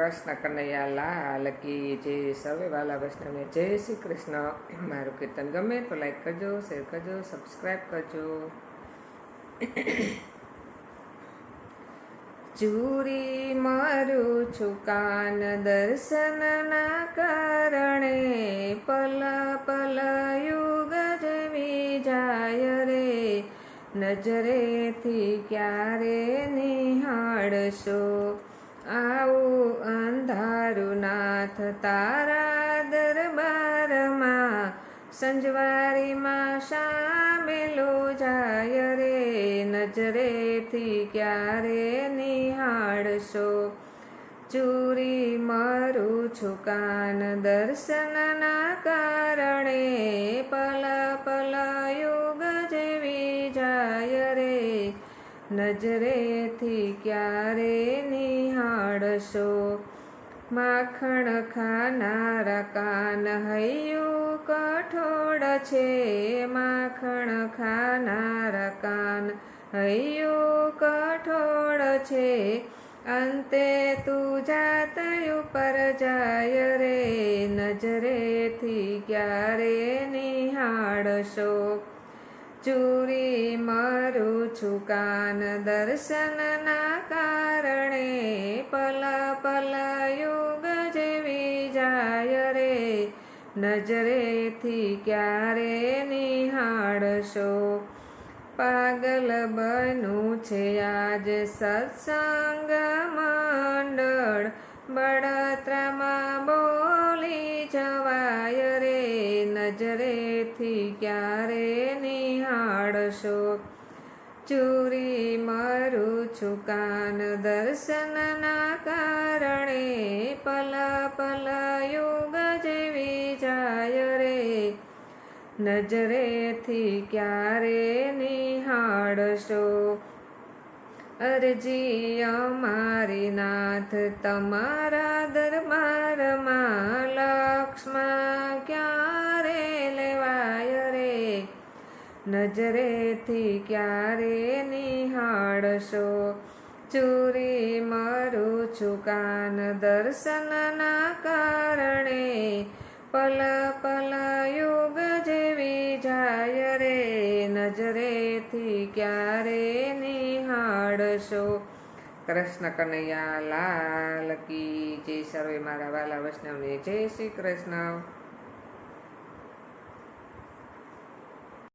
કૃષ્ણ કનૈયા લાલ કી જય સર્વે વાલા વૈષ્ણવને જય શ્રી કૃષ્ણ. મારું કીર્તન ગમે તો લાઈક કરજો શેર કરજો સબસ્ક્રાઈબ કરજો. ચૂરી મારું છુકાન દર્શનના કારણે પલ પલ યુગ જેવી જાય રે. નજરેથી ક્યારે નિહાળશો? આવું નાથ તારા દરબારમાં સંજવારીમાં શામેલો જાય રે, નજરેથી ક્યારે નિહાળશો? ચૂરી મારું છું કાન દર્શનના કારણે, પલ પલ યુગ જેવી જાય રે, નજરેથી ક્યારે નિહાળશો? માખણ ખાનારા કાન હૈયું કઠોળ છે. માખણ ખાનારા કાન હૈયું કઠોળ છે. અંતે તું જાત ઉપર જાય રે, નજરેથી ક્યારે નિહાળશો? ચૂરી મારું છું કાન દર્શનના કારણે પલ પલ યુગ જેવી જાય રે નજરેથી ક્યારે નિહાળશો પાગલ બનું છે આજ સત્સંગ મંડળ બળતરામાં બોલી જવાય રે નજરેથી ક્યારે નિહાળશો ચૂરી મારું છું દર્શનના કારણે પલા પલ યોગ જેવી જાય રે. નજરેથી ક્યારે નિહાળશો? અરજી અમારી નાથ, તમારા દરબારમાં લક્ષ્મણ ક્યારે નજરેથી ક્યારે નિહાળશો? ચૂરી મારું છું કાન દર્શનના કારણે. પલ પલ યુગ જેવી જાય રે. નજરેથી ક્યારે નિહાળશો? કૃષ્ણ કનૈયા લાલ કી. જય સર્વે મારા વાલા વૈષ્ણવને જય શ્રી કૃષ્ણ.